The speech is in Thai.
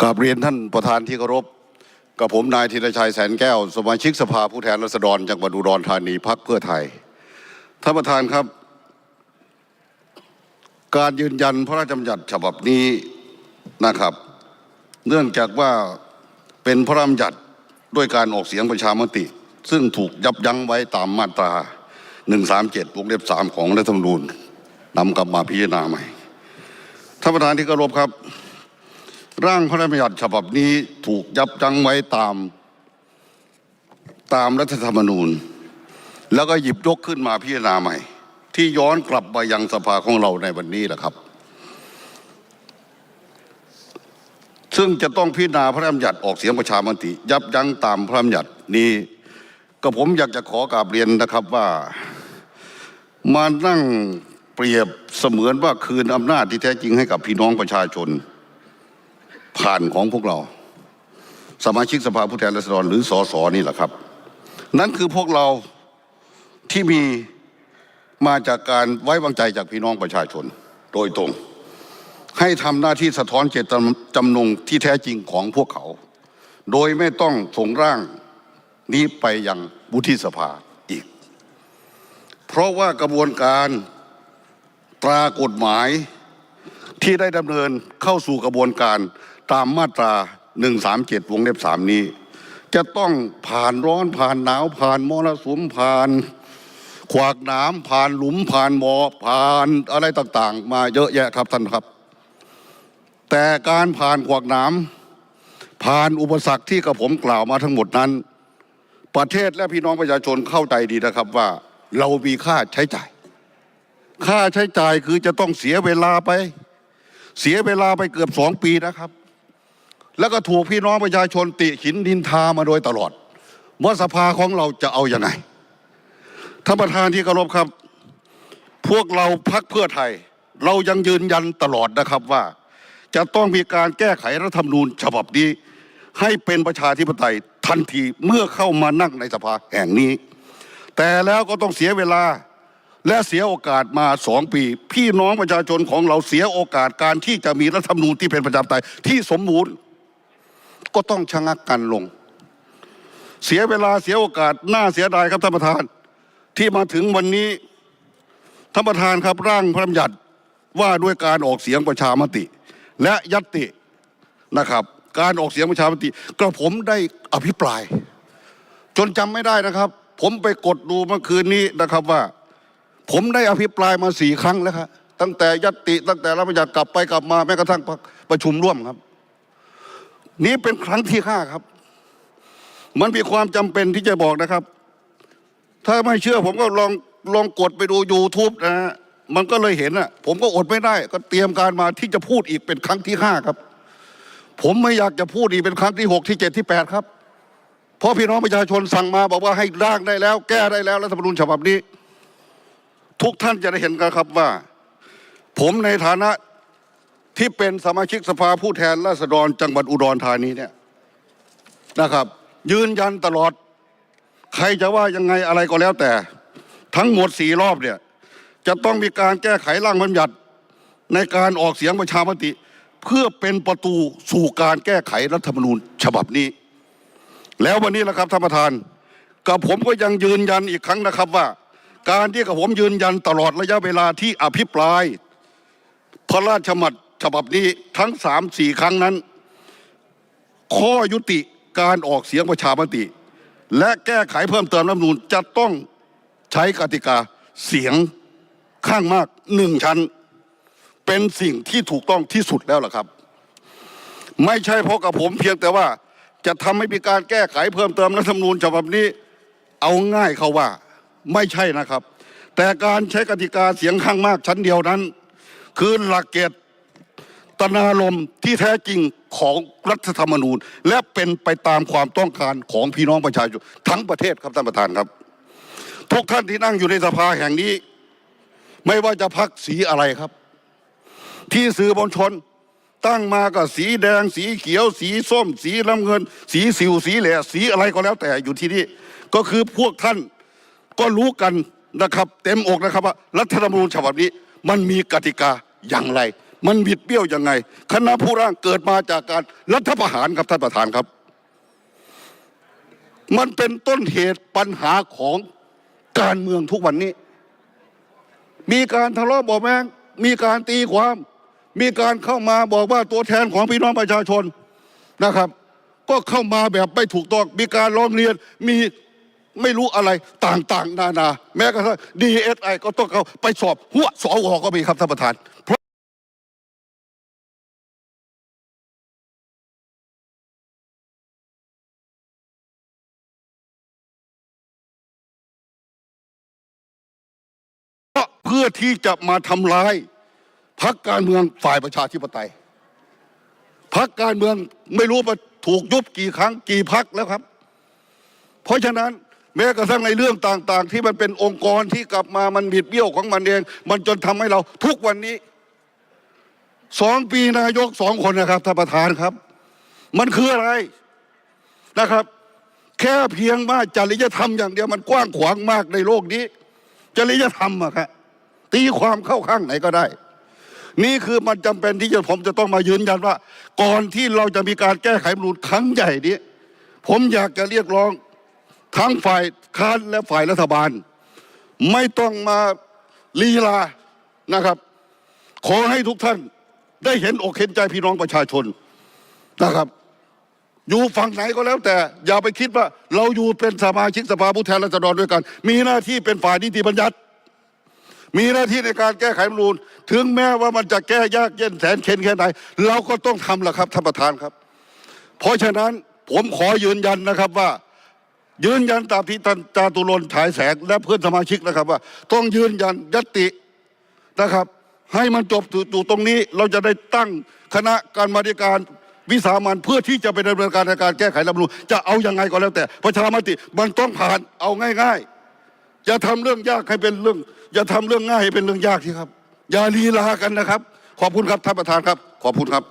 กราบเรียนท่านประธานที่เคารพกับผมนายธีรชัยแสนแก้ว สมาชิกสภาผู้แทนราษฎรจังหวัดอุดรธานีพักเพื่อไทยท่านประธานครับ การยืนยันพระราชบัญญัติฉบับนี้นะครับ เนื่องจากว่าเป็นพระราชบัญญัติด้วยการออกเสียงประชามติ ซึ่งถูกยับยั้งไว้ตามมาตรา 137 วงเล็บ 3 ของรัฐธรรมนูญนำกลับมาพิจารณาใหม่ท่านประธานที่เคารพครับ ร่างพระราชบัญญัติฉบับนี้ถูกยับยั้งไว้ตามตามรัฐธรรมนูญ แล้วก็หยิบยกขึ้นมาพิจารณาใหม่ ที่ย้อนกลับมายังสภาของเราในวันนี้แหละครับ ซึ่งจะต้องพิจารณาพระราชบัญญัติออกเสียงประชามติ ยับยั้งตามพระราชบัญญัตินี้ก็ผมอยากจะขอกราบเรียนนะครับว่ามานั่งเปรียบเสมือนว่าคืนอำนาจที่แท้จริงให้กับพี่น้องประชาชน ผ่านของพวกเรา สมาชิกสภาผู้แทนราษฎรหรือสสนี่แหละครับ นั่นคือพวกเราที่มีมาจากการไว้วางใจจากพี่น้องประชาชนโดยตรง ให้ทำหน้าที่สะท้อนเจตจำนงที่แท้จริงของพวกเขา โดยไม่ต้องส่งร่างนี้ไปยังวุฒิสภาอีก เพราะว่ากระบวนการตรากฎหมายที่ได้ดำเนินเข้าสู่กระบวนการ ตามมาตรา 137 วงเล็บ3นี้ จะต้องผ่านร้อนผ่านหนาวผ่านมรสุมผ่าน ขวากนามผ่านหลุมผ่านหมอผ่านอะไรต่างๆ มาเยอะแยะครับท่านครับ แต่การผ่านขวากนามผ่านอุปสรรคที่กระผมกล่าวมาทั้งหมดนั้น ประเทศและพี่น้องประชาชนเข้าใจดีนะครับว่าเรามีค่าใช้จ่าย ค่าใช้จ่ายคือจะต้องเสียเวลาไป เสียเวลาไปเกือบสองปีนะครับ แล้วก็ถูกพี่น้องประชาชนติขินดินทามาโดยตลอดว่าสภาของเราจะเอาอยัางไงท่านประธานที่เคารพครับ พวกเราพักเพื่อไทย เรายังยืนยันตลอดนะครับว่า จะต้องมีการแก้ไขรัฐธรรมนูญฉบับนี้ ให้เป็นประชาธิปไตยทันทีเมื่อเข้ามานั่งในสภาแห่งนี้ แต่แล้วก็ต้องเสียเวลาและเสียโอกาสมาสองปี พี่น้องประชาชนของเราเสียโอกาสการที่จะมีรัฐธรรมนูญที่เป็นประชาธิปไตยที่สมบูรณ์ ก็ต้องชะงักกันลง เสียเวลาเสียโอกาสน่าเสียดายครับท่านประธาน ที่มาถึงวันนี้ท่านประธานครับร่างพระบัญญัติว่าด้วยการออกเสียงประชามติ และยัตตินะครับ การออกเสียงประชามติกระผมได้อภิปราย จนจำไม่ได้นะครับ ผมไปกดดูเมื่อคืนนี้นะครับว่า ผมได้อภิปรายมาสี่ครั้งแล้วครับตั้งแต่ยัตติตั้งแต่รัฐบัญญัติกลับไปกลับมาแม้กระทั่งประชุมร่วมครับ นี้เป็นครั้งที่ห้าครับ มันมีความจำเป็นที่จะบอกนะครับ ถ้าไม่เชื่อผมก็ลองลองกดไปดู YouTube นะฮะมันก็เลยเห็นอะ ผมก็อดไม่ได้ ก็เตรียมการมาที่จะพูดอีกเป็นครั้งที่ห้าครับ ผมไม่อยากจะพูดอีกเป็นครั้งที่หกที่เจ็ดที่แปดครับ เพราะพี่น้องประชาชนสั่งมาบอกว่าให้ร่างได้แล้ว แก้ได้แล้วรัฐธรรมนูญฉบับนี้ ทุกท่านจะได้เห็นกันครับว่า ผมในฐานะ ที่เป็นสมาชิกสภาผู้แทนราษฎรจังหวัดอุดรธานีเนี่ยนะครับ ยืนยันตลอด ใครจะว่ายังไงอะไรก็แล้วแต่ ทั้งหมดสี่รอบเนี่ย จะต้องมีการแก้ไขร่างบัญญัติในการออกเสียงประชามติ เพื่อเป็นประตูสู่การแก้ไขรัฐธรรมนูญฉบับนี้ แล้ววันนี้แหละครับท่านประธาน กับผมก็ยังยืนยันอีกครั้งนะครับว่า การที่กับผมยืนยันตลอดระยะเวลาที่อภิปราย พระราชมัญ ฉบับนี้ทั้งสามสี่ครั้งนั้น ข้อยุติการออกเสียงประชามติ และแก้ไขเพิ่มเติมรัฐมนูญจะต้องใช้กติกาเสียงข้างมากหนึ่งชั้น เป็นสิ่งที่ถูกต้องที่สุดแล้วล่ะครับ ไม่ใช่เพราะกับผมเพียงแต่ว่าจะทำให้มีการแก้ไขเพิ่มเติมรัฐธรรมนูญฉบับนี้เอาง่ายเขาว่าไม่ใช่นะครับ แต่การใช้กติกาเสียงข้างมากชั้นเดียวนั้น คือหลักเกณฑ์ ตนารมณ์ที่แท้จริงของรัฐธรรมนูญ และเป็นไปตามความต้องการของพี่น้องประชาชนทั้งประเทศครับท่านประธานครับ ทุกท่านที่นั่งอยู่ในสภาแห่งนี้ ไม่ว่าจะพักสีอะไรครับ ที่สื่อมวลชนตั้งมาก็สีแดง สีเขียว สีส้ม สีน้ำเงิน สีสิวสีแหล่สีอะไรก็แล้วแต่อยู่ที่นี่ก็คือพวกท่านก็รู้กันนะครับ เต็มอกนะครับว่ารัฐธรรมนูญฉบับนี้ มันมีกติกาอย่างไร มันบิดเบี้ยวยังไง คณะผู้ร่างเกิดมาจากการรัฐประหารครับท่านประธานครับ มันเป็นต้นเหตุปัญหาของการเมืองทุกวันนี้ มีการทะเลาะเบาะแวงมีการตีความ มีการเข้ามาบอกว่าตัวแทนของพี่น้องประชาชนนะครับ ก็เข้ามาแบบไม่ถูกต้องมีการร้องเรียนมีไม่รู้อะไรต่างๆ นานา แม้กระทั่งดีเอสไอก็ต้องเข้าไปสอบหัวสวก็มีครับท่านประธาน เพื่อที่จะมาทำลายพักการเมืองฝ่ายประชาธิปไตยพักการเมืองไม่รู้ว่าถูกยุบกี่ครั้งกี่พักแล้วครับ เพราะฉะนั้นแม้กระทั่งในเรื่องต่าง ๆ ที่มันเป็นองค์กรที่กลับมามันบิดเบี้ยวของมันเอง มันจนทำให้เราทุกวันนี้สองปีนายกสองคนนะครับท่านประธานครับ มันคืออะไรนะครับ แค่เพียงว่าจริยธรรมอย่างเดียวมันกว้างขวางมากในโลกนี้ จริยธรรมอะครับ ตีความเข้าข้างไหนก็ได้ นี่คือมันจำเป็นที่จะผมจะต้องมายืนยันว่า ก่อนที่เราจะมีการแก้ไขรัฐธรรมนูญครั้งใหญ่นี้ ผมอยากจะเรียกร้องทั้งฝ่ายค้านและฝ่ายรัฐบาล ไม่ต้องมาลีลานะครับ ขอให้ทุกท่านได้เห็นอกเห็นใจพี่น้องประชาชนนะครับ อยู่ฝั่งไหนก็แล้วแต่ อย่าไปคิดว่า เราอยู่เป็นสมาชิกสภาผู้แทนราษฎรด้วยกัน มีหน้าที่เป็นฝ่ายนิติบัญญัติ มีหน้าที่ในการแก้ไขรัฐมนูญถึงแม้ว่ามันจะแก้ยากเย็นแสนเข็นแค่ไหน เราก็ต้องทำแหละครับท่านประธานครับ เพราะฉะนั้นผมขอยืนยันนะครับว่า ยืนยันตามที่ท่านจาตุรนฉายแสงและเพื่อนสมาชิกนะครับว่า ต้องยืนยันยตินะครับ ให้มันจบอยู่ตรงนี้เราจะได้ตั้งคณะการมาธิการวิสามันเพื่อที่จะไปดำเนินการในการแก้ไขรัฐมนูญจะเอาอยังไงก็แล้วแต่ประชามติมันต้องผ่านเอาง่าย ๆ อย่าทำเรื่องยากให้เป็นเรื่อง อย่าทำเรื่องง่ายให้เป็นเรื่องยากทีครับ อย่าลีลากันนะครับ ขอบคุณครับท่านประธานครับ ขอบคุณครับ